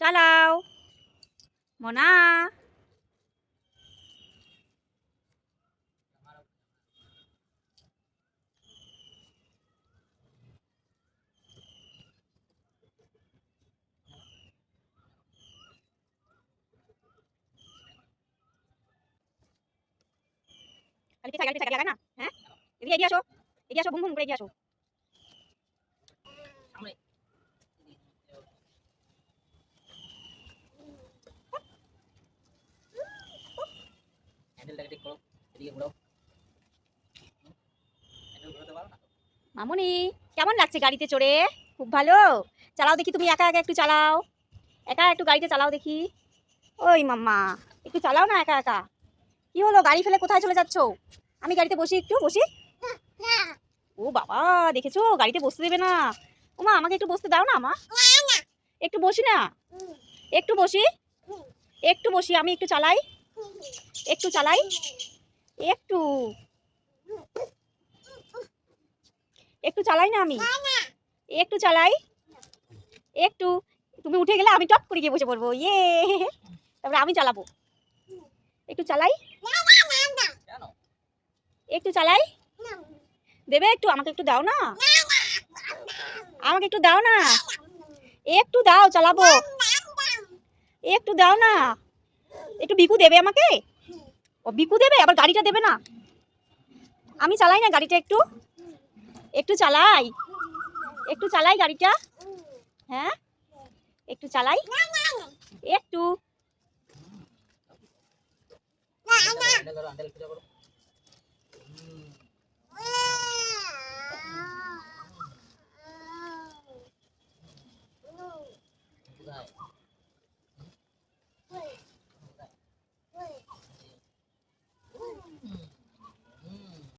চালাও মনা গাড়িতে চাকা লাগায় না হ্যাঁ এদিকে এগিয়ে আসো এগিয়ে আসো ঘুম ঘুম করে এগিয়ে আসো মামুনি, কেমন লাগছে গাড়িতে চড়ে? খুব ভালো। চালাও দেখি তুমি, একা একা একটু চালাও। একা একটু গাড়িতে চালাও দেখি। ওই মাম্মা, একটু চালাও না একা একা। কি হলো, গাড়ি ফেলে কোথায় চলে যাচ্ছো? আমি গাড়িতে বসি একটু, বসি? ও বাবা, দেখেছ? গাড়িতে বসতে দেবে না। ও মা, আমাকে একটু বসতে দাও না, মা। একটু বসি না? একটু বসি? একটু বসি, আমি একটু চালাই। একটু চালাই। একটু। একটু চালাই না আমি? একটু চালাই। একটু। তুমি উঠে গেলে আমি টপ করে গিয়ে বসে পড়ব। ইয়ে। তারপরে আমি চালাবো। একটু চালাই। একটু চালাই। দেবে একটু? আমাকে একটু দাও না। আমাকে একটু দাও না। একটু দাও, চালাবো। একটু দাও না। একটু বিকু দেবে আমাকে? ও বিকু দেবে? আবার গাড়িটা দেবে না? আমি চালাই না গাড়িটা একটু। একটু চালাই। একটু চালাই গাড়িটা। হ্যাঁ? একটু চালাই। একটু। হ্যান্ডেল